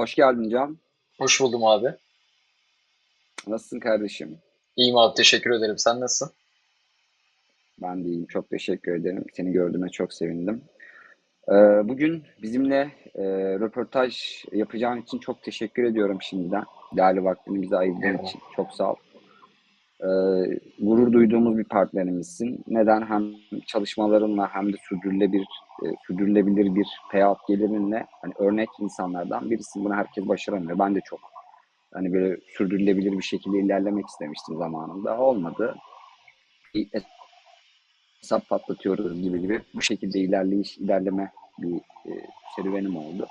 Hoş geldin Can. Hoş buldum abi. Nasılsın kardeşim? İyiyim abi teşekkür ederim. Sen nasılsın? Ben de iyiyim. Çok teşekkür ederim. Seni gördüğüme çok sevindim. Ee, bugün bizimle e, röportaj yapacağın için çok teşekkür ediyorum şimdiden. Değerli vaktini bize ayırdığın için. Çok sağ ol. Ee, gurur duyduğumuz bir partnerimizsin. Neden? Hem çalışmalarınla hem de sürdürülebilir, e, sürdürülebilir bir payout gelirinle hani örnek insanlardan birisin. Bunu herkes başaramıyor. Ben de çok hani böyle sürdürülebilir bir şekilde ilerlemek istemiştim zamanında. Olmadı. Bir hesap patlatıyoruz gibi gibi bu şekilde ilerleyiş, ilerleme bir e, serüvenim oldu.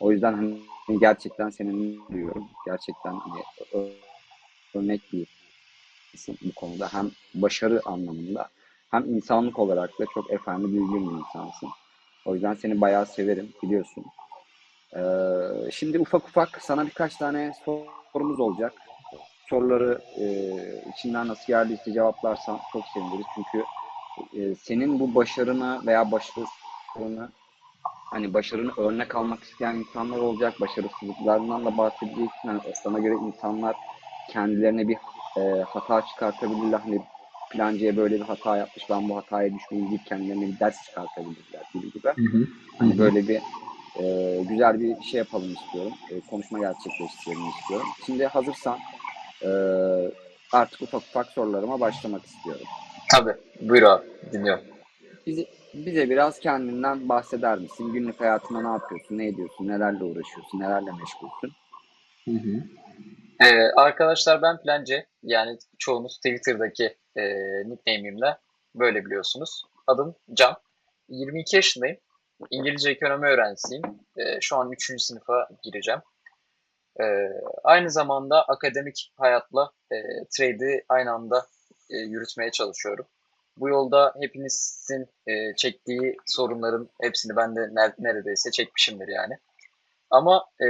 O yüzden hani gerçekten senin duyuyorum. Gerçekten hani örnek bir bu konuda hem başarı anlamında hem insanlık olarak da çok efendi düzgün bir insansın. O yüzden seni bayağı severim biliyorsun. Ee, şimdi ufak ufak sana birkaç tane sorumuz olacak. Soruları e, içinden nasıl geldiyse cevaplarsan çok seviniriz. Çünkü e, senin bu başarını veya başarısını hani başarını örnek almak isteyen insanlar olacak. Başarısızlıklarından da bahsedeceksin. Hani sana göre insanlar kendilerine bir e, hata çıkartabilirler. Hani plancıya böyle bir hata yapmış ben bu hataya düşmeyeyim deyip kendilerine bir ders çıkartabilirler gibi gibi. Hı hı. Hani böyle bir e, güzel bir şey yapalım istiyorum. E, konuşma gerçekleştirelim istiyorum. Şimdi hazırsan e, artık ufak ufak sorularıma başlamak istiyorum. Tabii. Buyur abi. Dinliyorum. Bize, bize biraz kendinden bahseder misin? Günlük hayatında ne yapıyorsun, ne ediyorsun, nelerle uğraşıyorsun, nelerle meşgulsün? Hı hı. Ee, arkadaşlar ben Plance. Yani çoğunuz Twitter'daki e, nickname'imle böyle biliyorsunuz. Adım Can. 22 yaşındayım. İngilizce ekonomi öğrencisiyim. Ee, şu an 3. sınıfa gireceğim. Ee, aynı zamanda akademik hayatla e, trade'i aynı anda e, yürütmeye çalışıyorum. Bu yolda hepinizin e, çektiği sorunların hepsini ben de ner- neredeyse çekmişimdir yani. Ama e,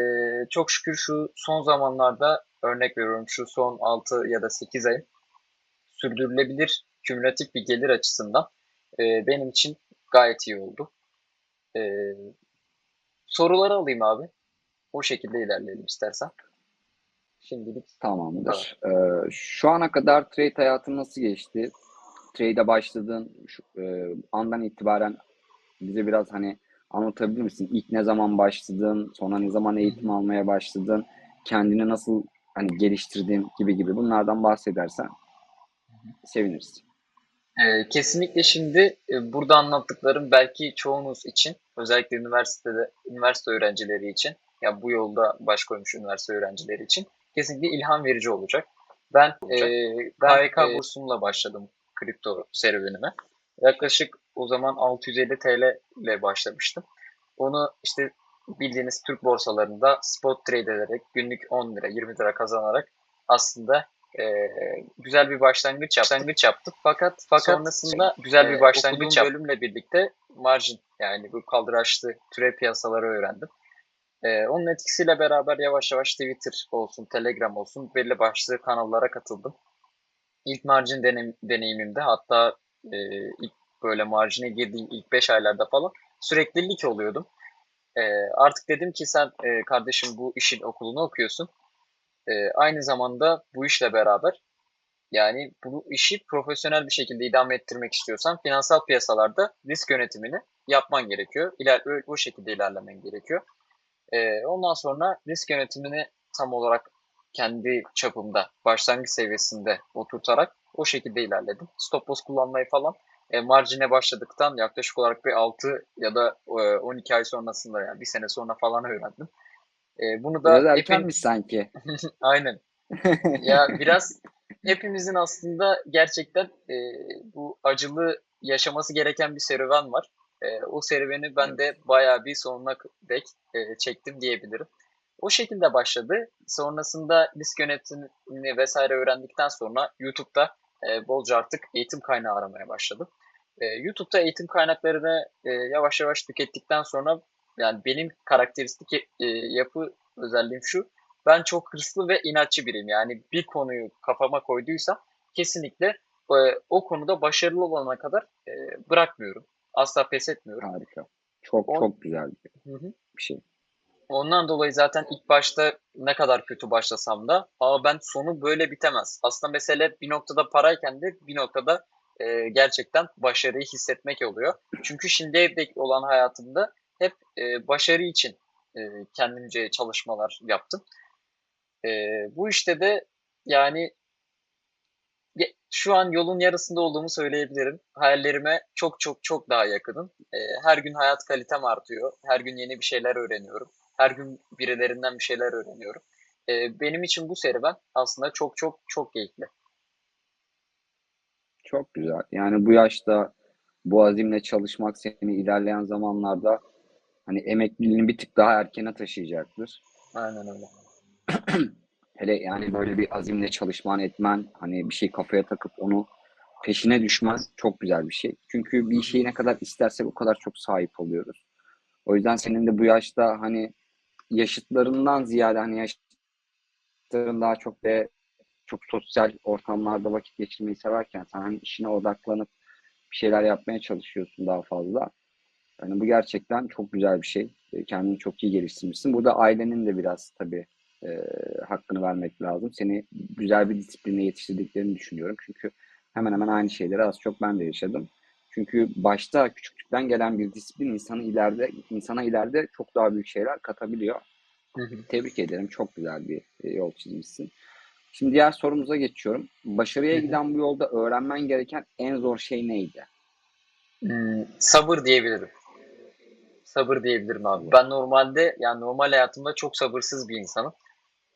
çok şükür şu son zamanlarda örnek veriyorum şu son 6 ya da 8 ayın sürdürülebilir kümülatif bir gelir açısından e, benim için gayet iyi oldu. E, soruları alayım abi. O şekilde ilerleyelim istersen. Şimdilik Tamamdır. Ee, şu ana kadar trade hayatın nasıl geçti? Trade'e başladığın şu, e, andan itibaren bize biraz hani anlatabilir misin? İlk ne zaman başladın? Sonra ne zaman eğitim almaya başladın? Kendini nasıl hani geliştirdin gibi gibi bunlardan bahsedersen seviniriz. Ee, kesinlikle şimdi e, burada anlattıklarım belki çoğunuz için özellikle üniversitede üniversite öğrencileri için ya bu yolda baş koymuş üniversite öğrencileri için kesinlikle ilham verici olacak. Ben e, KYK e, bursumla başladım kripto serüvenime. Yaklaşık o zaman 650 TL ile başlamıştım. Onu işte bildiğiniz Türk borsalarında spot trade ederek günlük 10 lira 20 lira kazanarak aslında e, güzel bir başlangıç, yap- başlangıç yaptık. Fakat fakat sonrasında güzel bir e, başlangıç okuduğum bölümle birlikte margin yani bu kaldıraçlı türev piyasaları öğrendim. E, onun etkisiyle beraber yavaş yavaş Twitter olsun, Telegram olsun belli başlı kanallara katıldım. İlk margin deneyim, deneyimimde hatta e, ilk böyle marjine girdiğim ilk 5 aylarda falan süreklilik oluyordum. E, artık dedim ki sen e, kardeşim bu işin okulunu okuyorsun. E, aynı zamanda bu işle beraber yani bu işi profesyonel bir şekilde idame ettirmek istiyorsan finansal piyasalarda risk yönetimini yapman gerekiyor. İler, o şekilde ilerlemen gerekiyor. E, ondan sonra risk yönetimini tam olarak kendi çapımda başlangıç seviyesinde oturtarak o şekilde ilerledim. Stop loss kullanmayı falan marjine başladıktan yaklaşık olarak bir 6 ya da e, 12 ay sonrasında yani bir sene sonra falan öğrendim. E, bunu da Biraz erkenmiş sanki. Aynen. Ya biraz hepimizin aslında gerçekten e, bu acılı yaşaması gereken bir serüven var. E, o serüveni ben de bayağı bir sonuna dek e, çektim diyebilirim. O şekilde başladı. Sonrasında risk yönetimini vesaire öğrendikten sonra YouTube'da e, bolca artık eğitim kaynağı aramaya başladım. E, YouTube'da eğitim kaynaklarını e, yavaş yavaş tükettikten sonra yani benim karakteristik e, yapı özelliğim şu. Ben çok hırslı ve inatçı biriyim. Yani bir konuyu kafama koyduysam kesinlikle e, o konuda başarılı olana kadar e, bırakmıyorum. Asla pes etmiyorum. Harika. Çok On- çok güzel bir şey. Ondan dolayı zaten ilk başta ne kadar kötü başlasam da aa ben sonu böyle bitemez. Aslında mesele bir noktada parayken de bir noktada e, gerçekten başarıyı hissetmek oluyor. Çünkü şimdiye dek olan hayatımda hep e, başarı için e, kendimce çalışmalar yaptım. E, bu işte de yani şu an yolun yarısında olduğumu söyleyebilirim. Hayallerime çok çok çok daha yakınım. E, her gün hayat kalitem artıyor. Her gün yeni bir şeyler öğreniyorum. Her gün birilerinden bir şeyler öğreniyorum. E, benim için bu serüven aslında çok çok çok keyifli. Çok güzel. Yani bu yaşta bu azimle çalışmak seni ilerleyen zamanlarda hani emekliliğini bir tık daha erkene taşıyacaktır. Aynen öyle. Hele yani böyle bir azimle çalışman etmen, hani bir şey kafaya takıp onu peşine düşmen çok güzel bir şey. Çünkü bir şeyi ne kadar istersek o kadar çok sahip oluyoruz. O yüzden senin de bu yaşta hani yaşıtlarından ziyade hani yaşıtların daha çok ve çok sosyal ortamlarda vakit geçirmeyi severken sen hani işine odaklanıp bir şeyler yapmaya çalışıyorsun daha fazla. Yani bu gerçekten çok güzel bir şey. E, Kendini çok iyi geliştirmişsin. Burada ailenin de biraz tabii e, hakkını vermek lazım. Seni güzel bir disipline yetiştirdiklerini düşünüyorum. Çünkü hemen hemen aynı şeyleri az çok ben de yaşadım. Çünkü başta küçüklükten gelen bir disiplin insanı ileride insana ileride çok daha büyük şeyler katabiliyor. Hı hı. Tebrik ederim. Çok güzel bir e, yol çizmişsin. Şimdi diğer sorumuza geçiyorum. Başarıya giden bu yolda öğrenmen gereken en zor şey neydi? Hmm, sabır diyebilirim. Sabır diyebilirim abi. Ben normalde yani normal hayatımda çok sabırsız bir insanım.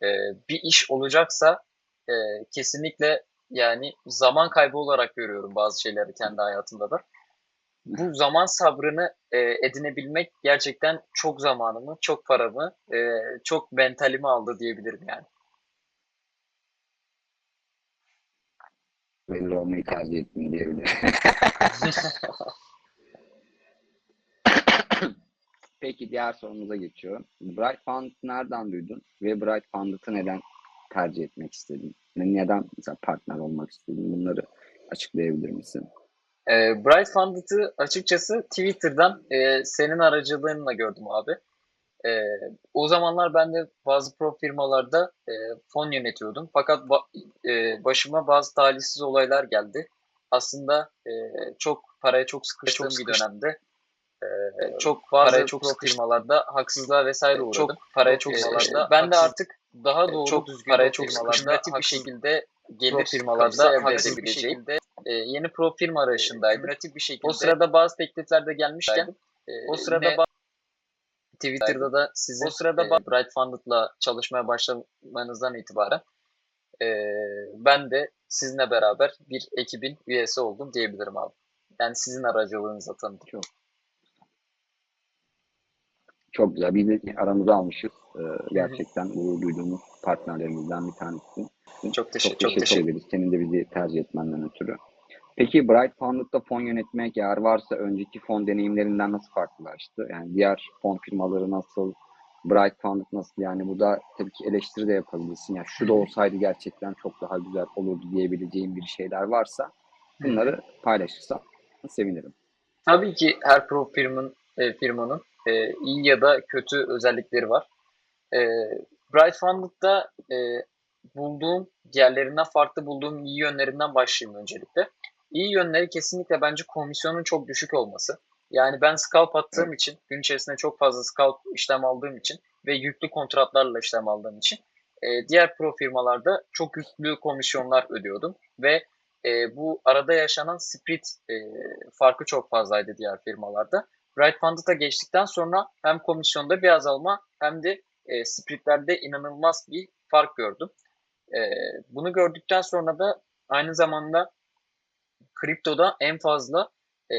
Ee, bir iş olacaksa e, kesinlikle yani zaman kaybı olarak görüyorum bazı şeyleri kendi hayatımda da. Bu zaman sabrını e, edinebilmek gerçekten çok zamanımı, çok paramı, e, çok mentalimi aldı diyebilirim yani. Belli olmayı tercih ettim diyebilirim. Peki diğer sorumuza geçiyorum. Bright Fund nereden duydun ve Bright Fund'ı neden tercih etmek istedin? Neden mesela partner olmak istedin? Bunları açıklayabilir misin? E, Bright Funded'ı açıkçası Twitter'dan e, senin aracılığınla gördüm abi. E, o zamanlar ben de bazı pro firmalarda e, fon yönetiyordum. Fakat ba- e, başıma bazı talihsiz olaylar geldi. Aslında e, çok paraya çok sıkıştığım bir dönemde e, çok paraya çok pro firmalarda haksızlığa vesaire uğradım. Çok paraya çok firmalarda ben de artık daha doğru çok düzgün paraya çok sıkıştığında bir şekilde gelir firmalarda elde edebileceğim e, yeni pro firma arayışındaydım. bir şekilde. O sırada bazı teklifler de gelmişken e, o sırada ba- Twitter'da da sizin o sırada e, Bright Funded'la çalışmaya başlamanızdan itibaren e, ben de sizinle beraber bir ekibin üyesi oldum diyebilirim abi. Yani sizin aracılığınızla tanıdım. Çok çok güzel. Biz de aramıza almışız. Ee, gerçekten gurur duyduğumuz partnerlerimizden bir tanesi. Çok teşekkür, Çok teşekkür ederiz. Senin de bizi tercih etmenden ötürü. Peki Bright Funded'da fon yönetmek eğer varsa önceki fon deneyimlerinden nasıl farklılaştı? Yani diğer fon firmaları nasıl, Bright Funded nasıl? Yani burada tabii ki eleştiri de yapabilirsin. Yani şu da olsaydı gerçekten çok daha güzel olurdu diyebileceğim bir şeyler varsa bunları paylaşırsan sevinirim. Tabii ki her pro firmanın, e, firmanın e, iyi ya da kötü özellikleri var. E, Bright Funded'da e, bulduğum, diğerlerinden farklı bulduğum iyi yönlerinden başlayayım öncelikle. İyi yönleri kesinlikle bence komisyonun çok düşük olması. Yani ben scalp attığım için, gün içerisinde çok fazla scalp işlem aldığım için ve yüklü kontratlarla işlem aldığım için e, diğer pro firmalarda çok yüklü komisyonlar ödüyordum ve e, bu arada yaşanan split e, farkı çok fazlaydı diğer firmalarda. Bright Funded'a geçtikten sonra hem komisyonda bir azalma hem de e, splitlerde inanılmaz bir fark gördüm. E, bunu gördükten sonra da aynı zamanda kriptoda en fazla e,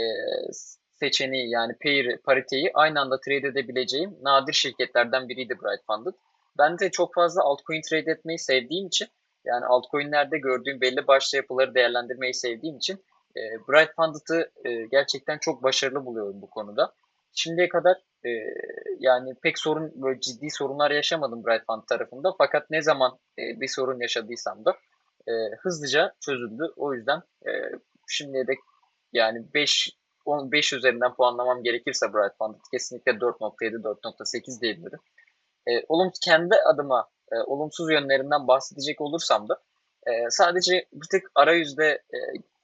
seçeneği yani pair, pariteyi aynı anda trade edebileceğim nadir şirketlerden biriydi Bright Funded. Ben de çok fazla altcoin trade etmeyi sevdiğim için yani altcoin'lerde gördüğüm belli başlı yapıları değerlendirmeyi sevdiğim için e, Bright Funded'ı e, gerçekten çok başarılı buluyorum bu konuda. Şimdiye kadar e, yani pek sorun böyle ciddi sorunlar yaşamadım Bright Fund tarafında fakat ne zaman e, bir sorun yaşadıysam da e, hızlıca çözüldü. O yüzden e, şimdiye dek yani 5 5 üzerinden puanlamam gerekirse Bright Funded kesinlikle 4.7 4.8 diyebilirim. E, olumsuz kendi adıma e, olumsuz yönlerinden bahsedecek olursam da e, sadece bir tık arayüzde e,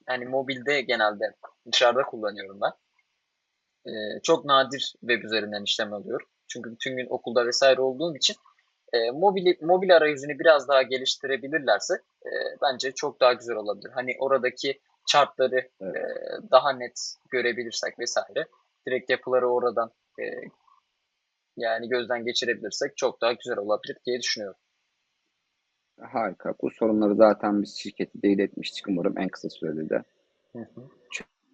yani mobilde genelde dışarıda kullanıyorum ben. E, çok nadir web üzerinden işlem alıyorum. Çünkü bütün gün okulda vesaire olduğum için e, mobil, mobil arayüzünü biraz daha geliştirebilirlerse e, bence çok daha güzel olabilir. Hani oradaki chartları Evet. e, daha net görebilirsek vesaire direkt yapıları oradan e, yani gözden geçirebilirsek çok daha güzel olabilir diye düşünüyorum. Harika. Bu sorunları zaten biz şirketi de iletmiştik. Umarım en kısa sürede de Hı hı.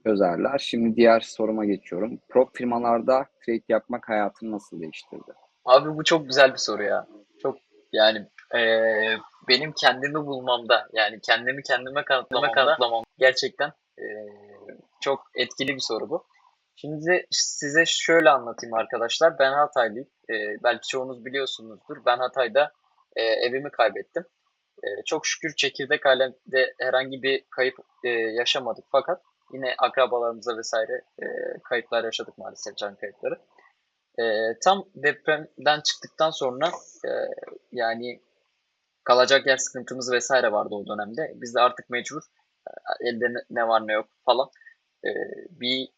çözerler. Şimdi diğer soruma geçiyorum. Pro firmalarda trade yapmak hayatını nasıl değiştirdi? Abi bu çok güzel bir soru ya. Çok yani eee, benim kendimi bulmamda yani kendimi kendime kanıtlamamda, kanıtlamam gerçekten eee, çok etkili bir soru bu. Şimdi size şöyle anlatayım arkadaşlar. Ben Hataylıyım. Eee, belki çoğunuz biliyorsunuzdur. Ben Hatay'da eee, evimi kaybettim. Eee, çok şükür çekirdek alemde herhangi bir kayıp eee, yaşamadık. Fakat yine akrabalarımıza vesaire eee, kayıplar yaşadık maalesef can kayıpları. Ee, tam depremden çıktıktan sonra e, yani kalacak yer sıkıntımız vesaire vardı o dönemde. Biz de artık mecbur e, elde ne, var ne yok falan e, bir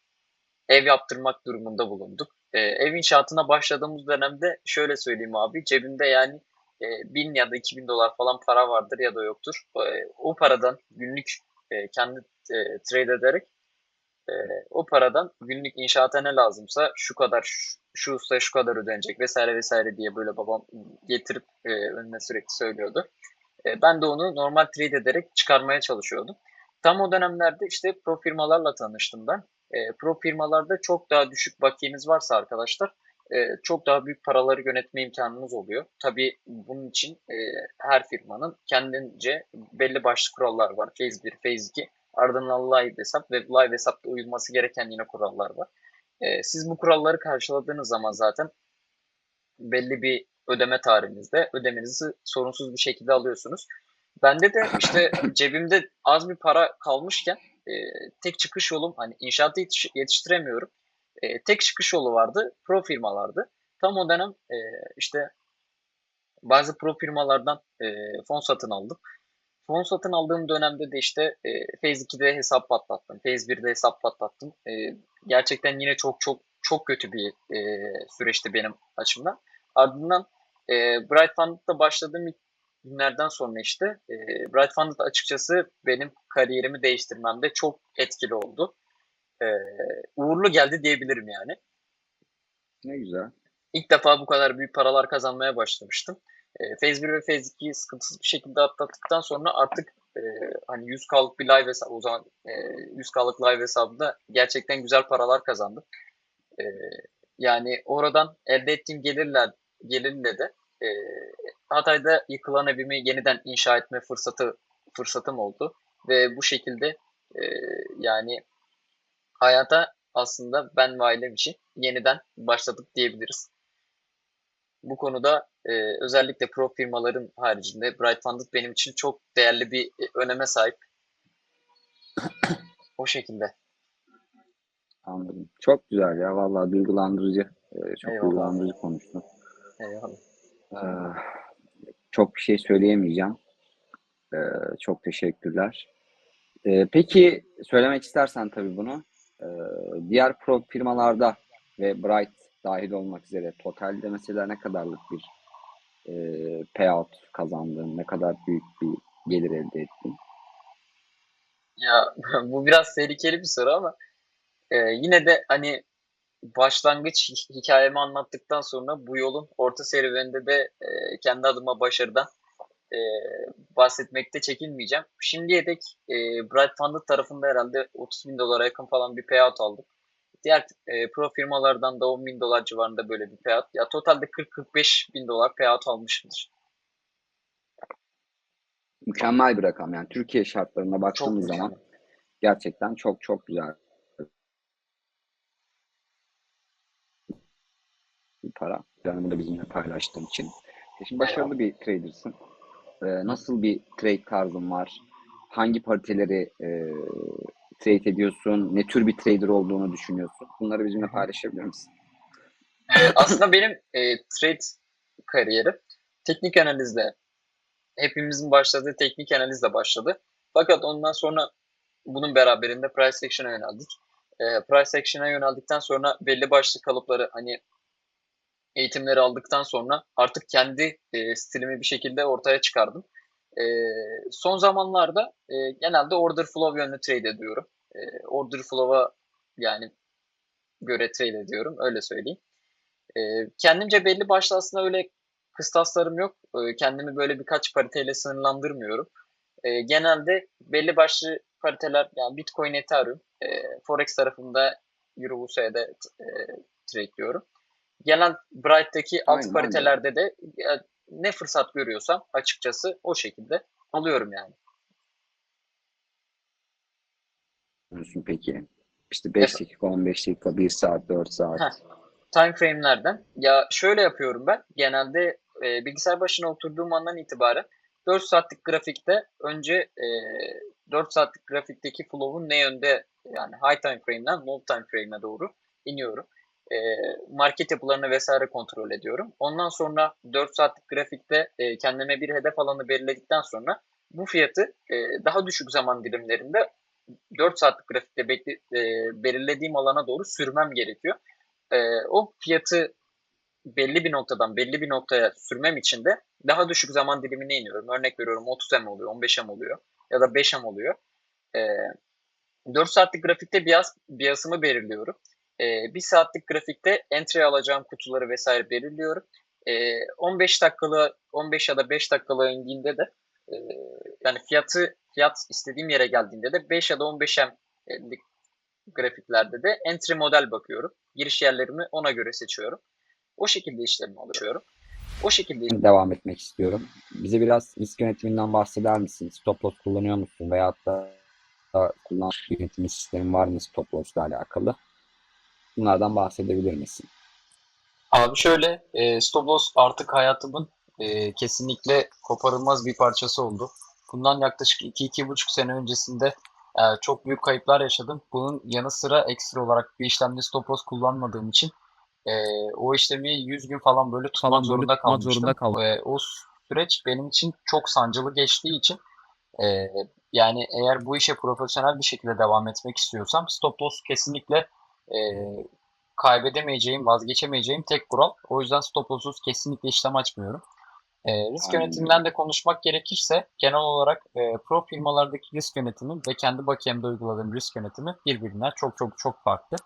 ev yaptırmak durumunda bulunduk. E, ev inşaatına başladığımız dönemde şöyle söyleyeyim abi cebimde yani e, 1000 ya da 2000 dolar falan para vardır ya da yoktur. E, o paradan günlük e, kendi e, trade ederek e, o paradan günlük inşaata ne lazımsa şu kadar şu, usta şu kadar ödenecek vesaire vesaire diye böyle babam getirip e, önüne sürekli söylüyordu. E, ben de onu normal trade ederek çıkarmaya çalışıyordum. Tam o dönemlerde işte pro firmalarla tanıştım ben. E, pro firmalarda çok daha düşük bakiyeniz varsa arkadaşlar e, çok daha büyük paraları yönetme imkanınız oluyor. Tabii bunun için e, her firmanın kendince belli başlı kurallar var. Phase 1, Phase 2 ardından live hesap ve live hesapta uyulması gereken yine kurallar var. E, siz bu kuralları karşıladığınız zaman zaten belli bir ödeme tarihinizde ödemenizi sorunsuz bir şekilde alıyorsunuz. Bende de işte cebimde az bir para kalmışken e, tek çıkış yolum hani inşaatı yetiş- yetiştiremiyorum. E, tek çıkış yolu vardı pro firmalardı. Tam o dönem e, işte bazı pro firmalardan e, fon satın aldım. Fon satın aldığım dönemde de işte e, Phase 2'de hesap patlattım. Phase 1'de hesap patlattım. E, gerçekten yine çok çok çok kötü bir e, süreçti benim açımdan. Ardından e, Bright Funded'da başladığım ilk günlerden sonra işte e, Bright Funded açıkçası benim kariyerimi değiştirmemde çok etkili oldu. E, uğurlu geldi diyebilirim yani. Ne güzel. İlk defa bu kadar büyük paralar kazanmaya başlamıştım. E, Phase 1 ve Phase 2'yi sıkıntısız bir şekilde atlattıktan sonra artık e, hani 100K'lık bir live hesabı o zaman e, 100K'lık live hesabında gerçekten güzel paralar kazandım. E, yani oradan elde ettiğim gelirler gelirle de e, Hatay'da yıkılan evimi yeniden inşa etme fırsatı fırsatım oldu ve bu şekilde e, yani hayata aslında ben ve ailem için yeniden başladık diyebiliriz. Bu konuda e, özellikle pro firmaların haricinde Bright Funded benim için çok değerli bir e, öneme sahip. O şekilde. Anladım. Çok güzel ya. Vallahi duygulandırıcı. Ee, çok Eyvallah. duygulandırıcı konuştun. Eyvallah. Ee, çok bir şey söyleyemeyeceğim. Ee, çok teşekkürler. Ee, peki söylemek istersen tabii bunu. Ee, diğer pro firmalarda ve Bright dahil olmak üzere totalde mesela ne kadarlık bir e, payout kazandın? Ne kadar büyük bir gelir elde ettin? Ya bu biraz tehlikeli bir soru ama e, yine de hani başlangıç hi- hikayemi anlattıktan sonra bu yolun orta serüveninde de e, kendi adıma başarıdan e, bahsetmekte çekinmeyeceğim. Şimdiye dek e, Bright Funded tarafında herhalde 30 bin dolara yakın falan bir payout aldık. Diğer e, pro firmalardan da 10 bin dolar civarında böyle bir payout. Ya totalde 40-45 bin dolar payout almışımdır. Mükemmel bir rakam yani Türkiye şartlarına Çok baktığımız mükemmel. zaman gerçekten çok çok güzel bir para. Yani bunu da bizimle paylaştığın için. E Şimdi başarılı bir trader'sın. Ee, nasıl bir trade tarzın var? Hangi pariteleri e, trade ediyorsun? Ne tür bir trader olduğunu düşünüyorsun? Bunları bizimle paylaşabilir misin? Aslında benim e, trade kariyerim. Teknik analizle hepimizin başladığı teknik analizle başladı. Fakat ondan sonra bunun beraberinde price action'a yöneldik. E, price action'a yöneldikten sonra belli başlı kalıpları hani eğitimleri aldıktan sonra artık kendi e, stilimi bir şekilde ortaya çıkardım. E, son zamanlarda e, genelde order flow yönlü trade ediyorum. E, order flow'a yani göre trade ediyorum öyle söyleyeyim. E, kendimce belli başlı aslında öyle kıstaslarım yok. E, kendimi böyle birkaç pariteyle sınırlandırmıyorum. E, genelde belli başlı pariteler yani Bitcoin, Ethereum, e, Forex tarafında Euro USD'de e, trade'liyorum. Genel Bright'taki alt Aynen, paritelerde de e, ne fırsat görüyorsam açıkçası o şekilde alıyorum yani. Diyorsun peki? İşte 5 dakika, 15 dakika, 1 saat, 4 saat. Heh. Time frame'lerden. Ya şöyle yapıyorum ben. Genelde e, bilgisayar başına oturduğum andan itibaren 4 saatlik grafikte önce e, 4 saatlik grafikteki flow'un ne yönde yani high time frame'den low time frame'e doğru iniyorum. E, market yapılarını vesaire kontrol ediyorum. Ondan sonra 4 saatlik grafikte e, kendime bir hedef alanı belirledikten sonra bu fiyatı e, daha düşük zaman dilimlerinde 4 saatlik grafikte belirlediğim alana doğru sürmem gerekiyor. O fiyatı belli bir noktadan belli bir noktaya sürmem için de daha düşük zaman dilimine iniyorum. Örnek veriyorum 30 M oluyor, 15 M oluyor ya da 5 M oluyor. E, 4 saatlik grafikte bias, biasımı belirliyorum. E, 1 saatlik grafikte entry alacağım kutuları vesaire belirliyorum. E, 15 dakikalı 15 ya da 5 dakikalı indiğinde de e, yani fiyatı fiyat istediğim yere geldiğinde de 5 ya da 15 M'lik grafiklerde de entry model bakıyorum. Giriş yerlerimi ona göre seçiyorum. O şekilde işlerimi alıyorum. O şekilde Devam etmek istiyorum. Bize biraz risk yönetiminden bahseder misin? Stop loss kullanıyor musun? Veyahut da, da kullanılan yönetim sistemin var mı stop loss ile alakalı? Bunlardan bahsedebilir misin? Abi şöyle e, stop loss artık hayatımın e, kesinlikle koparılmaz bir parçası oldu. Bundan yaklaşık 2-2,5 sene öncesinde e, çok büyük kayıplar yaşadım. Bunun yanı sıra ekstra olarak bir işlemde stop loss kullanmadığım için e, o işlemi 100 gün falan böyle tutmak Falan zorunda kalmıştım. zorunda kaldım. E, o süreç benim için çok sancılı geçtiği için e, yani eğer bu işe profesyonel bir şekilde devam etmek istiyorsam stop loss kesinlikle e, kaybedemeyeceğim, vazgeçemeyeceğim tek kural. O yüzden stop loss'uz kesinlikle işlem açmıyorum. E, risk Aynen. yönetiminden de konuşmak gerekirse genel olarak e, pro firmalardaki risk yönetimi ve kendi bakiyemde uyguladığım risk yönetimi birbirinden çok çok çok farklı.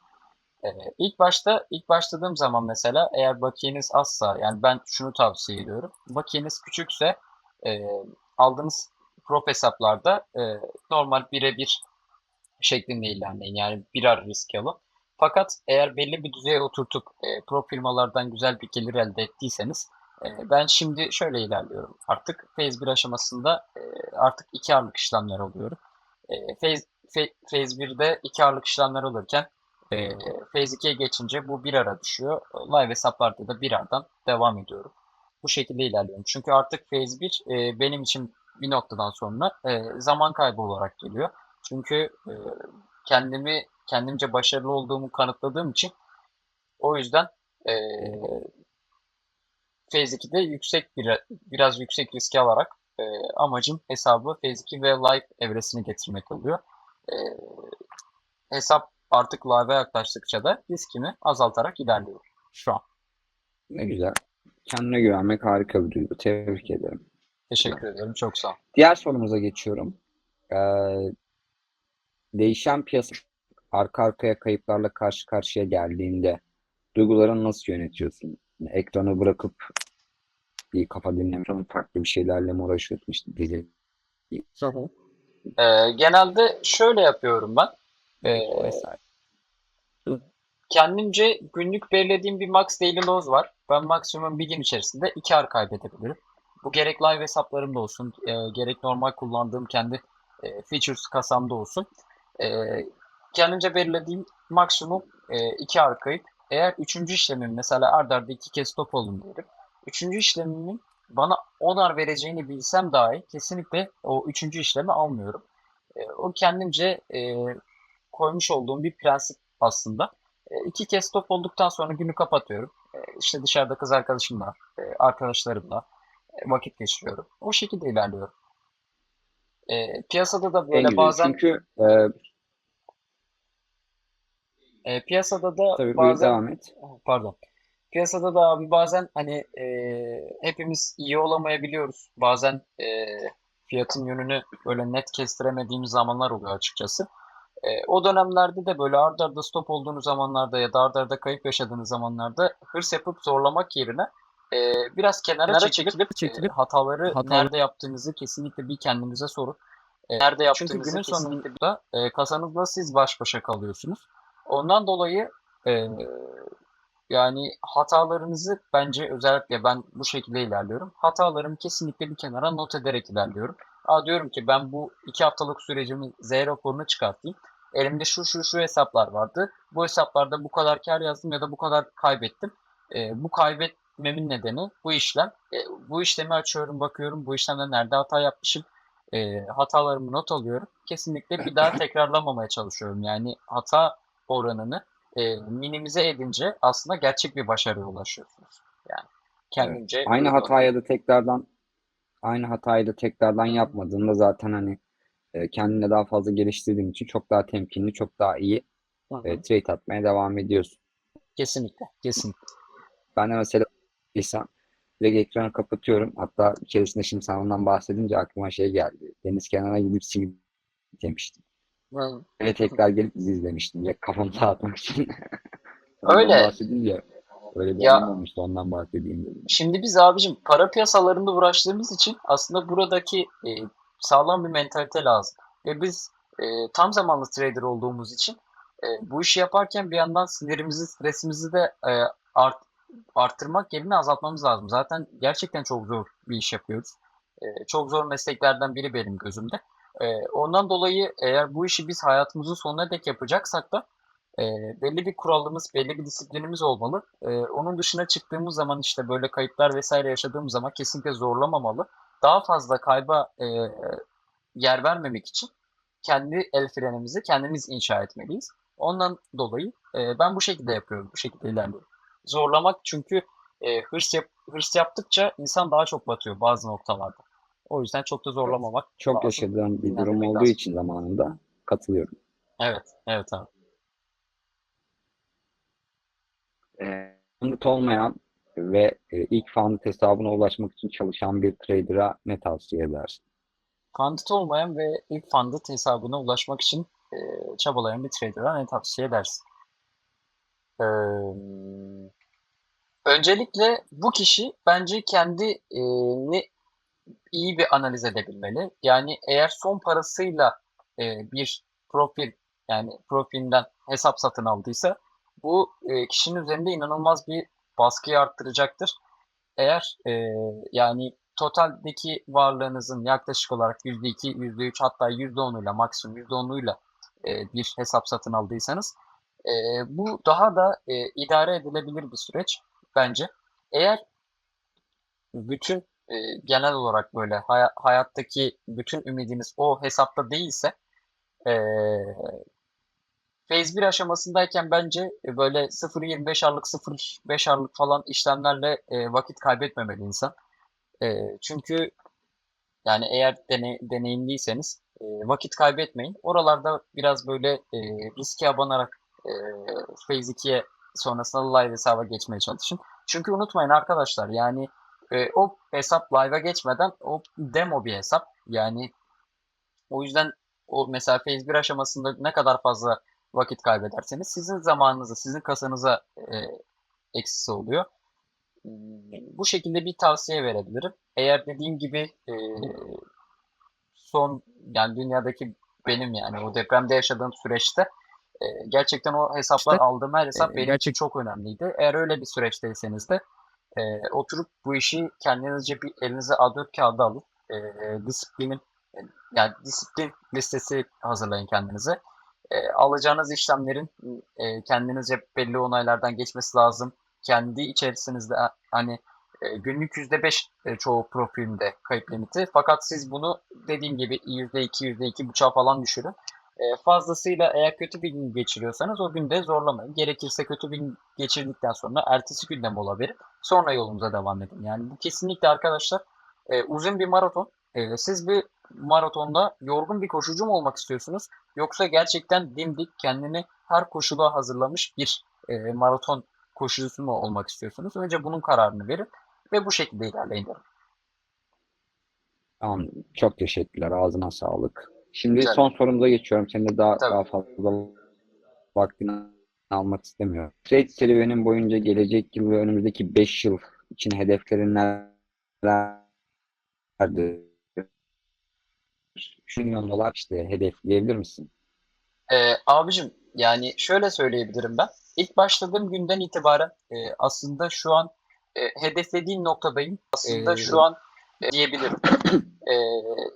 E, ilk başta ilk başladığım zaman mesela eğer bakiyeniz azsa yani ben şunu tavsiye ediyorum. Bakiyeniz küçükse e, aldığınız prop hesaplarda e, normal birebir şeklinde ilerleyin. Yani birer risk alın. Fakat eğer belli bir düzeye oturtup e, pro firmalardan güzel bir gelir elde ettiyseniz e, ben şimdi şöyle ilerliyorum. Artık Phase 1 aşamasında e, artık iki ağırlık işlemler alıyorum. E, phase, phase 1'de iki ağırlık işlemler alırken e, Phase 2'ye geçince bu bir ara düşüyor. Live hesaplarda da bir aradan devam ediyorum. Bu şekilde ilerliyorum. Çünkü artık Phase 1 e, benim için bir noktadan sonra e, zaman kaybı olarak geliyor. Çünkü e, kendimi kendimce başarılı olduğumu kanıtladığım için o yüzden e, Phase 2'de yüksek bir biraz yüksek riski alarak e, amacım hesabı Phase 2 ve Live evresine getirmek oluyor. E, hesap artık live'e yaklaştıkça da riskimi azaltarak ilerliyorum şu an. Ne güzel. Kendine güvenmek harika bir duygu. Tebrik ederim. Teşekkür ederim. Çok sağ ol. Diğer sorumuza geçiyorum. Ee, değişen piyasa arka arkaya kayıplarla karşı karşıya geldiğinde duygularını nasıl yönetiyorsun? Yani ekranı bırakıp bir kafa dinlemek, farklı bir şeylerle mi uğraşıyorsun? İşte dizi, E, genelde şöyle yapıyorum ben. E, vesaire. kendimce günlük belirlediğim bir max daily loss var. Ben maksimum bir gün içerisinde iki ar kaybedebilirim. Bu gerek live hesaplarımda olsun, e, gerek normal kullandığım kendi e, features kasamda olsun. E, kendimce belirlediğim maksimum e, iki ar kayıp. Eğer üçüncü işlemim mesela ard arda iki kez stop olun diyelim. Üçüncü işlemimin bana 10 ar vereceğini bilsem dahi kesinlikle o üçüncü işlemi almıyorum. E, o kendimce e, koymuş olduğum bir prensip aslında. E, iki kez stop olduktan sonra günü kapatıyorum. E, işte dışarıda kız arkadaşımla, e, arkadaşlarımla e, vakit geçiriyorum. O şekilde ilerliyorum. E, piyasada da böyle bazen Çünkü e, e, piyasada da tabii bazen devam et. pardon. Piyasada da abi bazen hani e, hepimiz iyi olamayabiliyoruz. Bazen e, fiyatın yönünü böyle net kestiremediğimiz zamanlar oluyor açıkçası. E, o dönemlerde de böyle ard arda stop olduğunuz zamanlarda ya da ard arda kayıp yaşadığınız zamanlarda hırs yapıp zorlamak yerine e, biraz kenara Kenara çekilip, çekilip- e, hataları hataları- nerede yaptığınızı kesinlikle bir kendinize sorun. E, Nerede çünkü yaptığınızı günün kesinlikle sonunda e, kasanızla siz baş başa kalıyorsunuz. Ondan dolayı e, yani hatalarınızı bence özellikle ben bu şekilde ilerliyorum. Hatalarımı kesinlikle bir kenara not ederek ilerliyorum. Aa diyorum ki ben bu iki haftalık sürecimi Z raporunu çıkartayım. Elimde şu şu şu hesaplar vardı. Bu hesaplarda bu kadar kar yazdım ya da bu kadar kaybettim. E, bu kaybetmemin nedeni bu işlem. E, bu işlemi açıyorum, bakıyorum. Bu işlemde nerede hata yapmışım. E, hatalarımı not alıyorum. Kesinlikle bir daha tekrarlamamaya çalışıyorum. Yani hata oranını e, minimize edince aslında gerçek bir başarıya ulaşıyorsunuz. Yani kendince Aynı uygulamak. hataya da tekrardan aynı hatayı da tekrardan yapmadığında zaten hani e, kendine daha fazla geliştirdiğin için çok daha temkinli, çok daha iyi e, trade atmaya devam ediyorsun. Kesinlikle, kesinlikle. Ben de mesela insan direkt ekranı kapatıyorum. Hatta bir keresinde şimdi sen ondan bahsedince aklıma şey geldi. Deniz kenarına gidip simit yemiştim. Hı. Ve tekrar gelip dizi izlemiştim. Direkt kafamı dağıtmak için. Öyle. bahsedince öyle bir Ya- olmuştu. Ondan bahsedeyim dedim. Şimdi biz abicim para piyasalarında uğraştığımız için aslında buradaki e, sağlam bir mentalite lazım. Ve biz e, tam zamanlı trader olduğumuz için e, bu işi yaparken bir yandan sinirimizi, stresimizi de e, art, arttırmak yerine azaltmamız lazım. Zaten gerçekten çok zor bir iş yapıyoruz. E, çok zor mesleklerden biri benim gözümde. E, ondan dolayı eğer bu işi biz hayatımızın sonuna dek yapacaksak da e, belli bir kuralımız, belli bir disiplinimiz olmalı. E, onun dışına çıktığımız zaman işte böyle kayıplar vesaire yaşadığımız zaman kesinlikle zorlamamalı. Daha fazla kayba e, yer vermemek için kendi el frenimizi kendimiz inşa etmeliyiz. Ondan dolayı e, ben bu şekilde yapıyorum, bu şekilde ilerliyorum. Zorlamak çünkü e, hırs, yap, hırs yaptıkça insan daha çok batıyor bazı noktalarda. O yüzden çok da zorlamamak Çok lazım. yaşadığım bir durum olduğu lazım. için zamanında katılıyorum. Evet, evet abi. E, Funded olmayan ve e, ilk funded hesabına ulaşmak için çalışan bir trader'a ne tavsiye edersin? Funded olmayan ve ilk funded hesabına ulaşmak için e, çabalayan bir trader'a ne tavsiye edersin? Ee, öncelikle bu kişi bence kendini iyi bir analiz edebilmeli. Yani eğer son parasıyla e, bir profil yani profilinden hesap satın aldıysa bu e, kişinin üzerinde inanılmaz bir baskıyı arttıracaktır. Eğer e, yani totaldeki varlığınızın yaklaşık olarak %2, %3 hatta %10'uyla maksimum %10'uyla e, bir hesap satın aldıysanız e, bu daha da e, idare edilebilir bir süreç bence. Eğer bütün e, genel olarak böyle haya- hayattaki bütün ümidiniz o hesapta değilse e, Phase 1 aşamasındayken bence e, böyle 0.25 arlık 0.5 arlık falan işlemlerle e, vakit kaybetmemeli insan. E, çünkü yani eğer dene, deneyimliyseniz e, vakit kaybetmeyin. Oralarda biraz böyle e, riske abanarak e, Phase 2'ye sonrasında live hesaba geçmeye çalışın. Çünkü unutmayın arkadaşlar yani e, o hesap live'a geçmeden o demo bir hesap. Yani o yüzden o mesela Phase 1 aşamasında ne kadar fazla vakit kaybederseniz sizin zamanınıza, sizin kasanıza e, eksisi oluyor. Bu şekilde bir tavsiye verebilirim. Eğer dediğim gibi e, son yani dünyadaki benim yani o depremde yaşadığım süreçte e, gerçekten o hesaplar İşte, aldığım her hesap e, benim için çok önemliydi. Eğer öyle bir süreçteyseniz de e, oturup bu işi kendinizce bir elinize A4 kağıdı alıp e, disiplinin yani disiplin listesi hazırlayın kendinize. E, alacağınız işlemlerin e, kendinizce belli onaylardan geçmesi lazım. Kendi içerisinizde hani e, günlük %5 e, çoğu profilinde kayıp limiti. Fakat siz bunu dediğim gibi %2, %2 buçuğa falan düşürün. E, fazlasıyla eğer kötü bir gün geçiriyorsanız o günde zorlamayın. Gerekirse kötü bir gün geçirdikten sonra ertesi günde mola verip sonra yolunuza devam edin. Yani bu kesinlikle arkadaşlar e, uzun bir maraton. E, siz bir maratonda yorgun bir koşucu mu olmak istiyorsunuz? Yoksa gerçekten dimdik kendini her koşula hazırlamış bir e, maraton koşucusu mu olmak istiyorsunuz? Önce bunun kararını verin ve bu şekilde ilerleyin. Tamam. Çok teşekkürler. Ağzına sağlık. Şimdi Rica son sorumuza geçiyorum. Senin de daha Tabii. daha fazla vaktini almak istemiyorum. Trade serüvenin boyunca gelecek yıl ve önümüzdeki 5 yıl için hedeflerin nelerdir? 3 milyon dolar işte hedefleyebilir misin? Ee, abicim yani şöyle söyleyebilirim ben. İlk başladığım günden itibaren e, aslında şu an e, hedeflediğim noktadayım. Aslında Ee, şu an diyebilirim. E,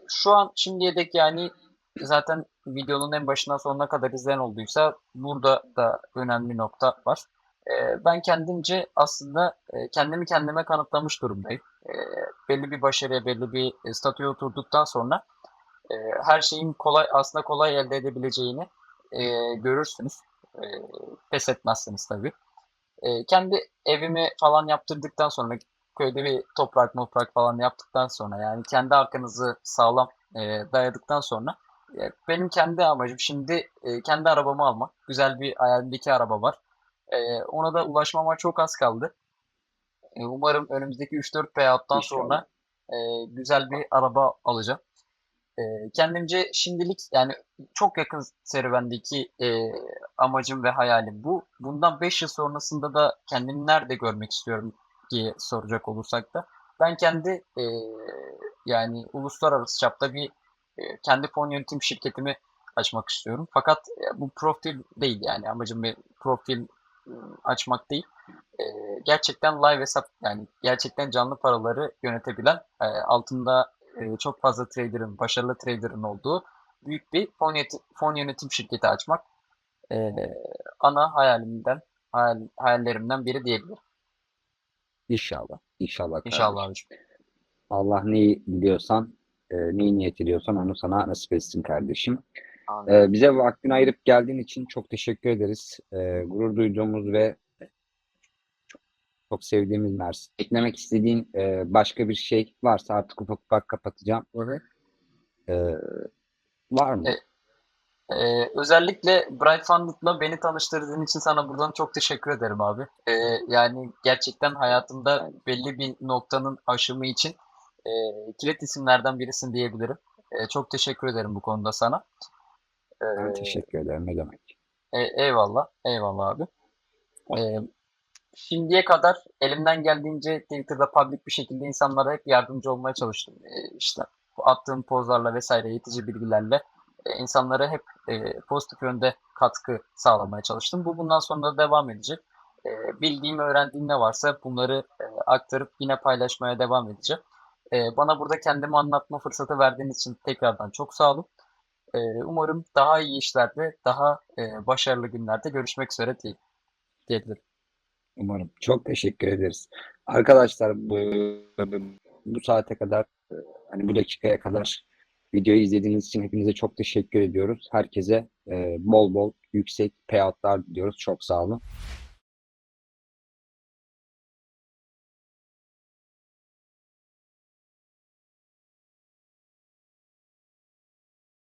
şu an şimdiye dek yani zaten videonun en başından sonuna kadar izleyen olduysa burada da önemli nokta var. E, ben kendimce aslında e, kendimi kendime kanıtlamış durumdayım. E, belli bir başarıya, belli bir e, statüye oturduktan sonra e, her şeyin kolay aslında kolay elde edebileceğini e, görürsünüz. E, pes etmezsiniz tabii. E, kendi evimi falan yaptırdıktan sonra köyde bir toprak moprak falan yaptıktan sonra yani kendi arkanızı sağlam e, dayadıktan sonra e, benim kendi amacım şimdi e, kendi arabamı almak. Güzel bir hayalimdeki araba var. E, ona da ulaşmama çok az kaldı. E, umarım önümüzdeki 3-4 payout'tan İnşallah. sonra e, güzel bir araba alacağım. E, kendimce şimdilik yani çok yakın serüvendeki e, amacım ve hayalim bu. Bundan 5 yıl sonrasında da kendimi nerede görmek istiyorum diye soracak olursak da ben kendi e, yani uluslararası çapta bir e, kendi fon yönetim şirketimi açmak istiyorum. Fakat e, bu profil değil yani amacım bir profil e, açmak değil. E, gerçekten live hesap yani gerçekten canlı paraları yönetebilen e, altında e, çok fazla trader'ın, başarılı trader'ın olduğu büyük bir fon, yönetim, fon yönetim şirketi açmak e, ana hayalimden, hayal, hayallerimden biri diyebilirim. İnşallah. İnşallah. İnşallah kardeşim. abiciğim. Allah neyi biliyorsan, e, neyi niyet ediyorsan onu sana nasip etsin kardeşim. Ee, bize vaktini ayırıp geldiğin için çok teşekkür ederiz. Ee, gurur duyduğumuz ve çok sevdiğimiz Mersin. Eklemek istediğin e, başka bir şey varsa artık ufak ufak kapatacağım. Ee, var mı? E, Ee, özellikle Bright Funded'la beni tanıştırdığın için sana buradan çok teşekkür ederim abi. Ee, yani gerçekten hayatımda belli bir noktanın aşımı için e, kilit isimlerden birisin diyebilirim. Ee, çok teşekkür ederim bu konuda sana. Ee, Ben teşekkür ederim. Ne demek? e- eyvallah, eyvallah abi. Ee, şimdiye kadar elimden geldiğince Twitter'da public bir şekilde insanlara hep yardımcı olmaya çalıştım. Ee, işte attığım pozlarla vesaire eğitici bilgilerle e, insanlara hep e, pozitif yönde katkı sağlamaya çalıştım. Bu bundan sonra da devam edecek. E, bildiğim, öğrendiğim ne varsa bunları e, aktarıp yine paylaşmaya devam edeceğim. E, bana burada kendimi anlatma fırsatı verdiğiniz için tekrardan çok sağ olun. E, umarım daha iyi işlerde, daha e, başarılı günlerde görüşmek üzere diye- diyebilirim. Umarım. Çok teşekkür ederiz. Arkadaşlar bu, bu saate kadar e, hani bu dakikaya kadar videoyu izlediğiniz için hepinize çok teşekkür ediyoruz. Herkese e, bol bol yüksek payoutlar diliyoruz. Çok sağ olun.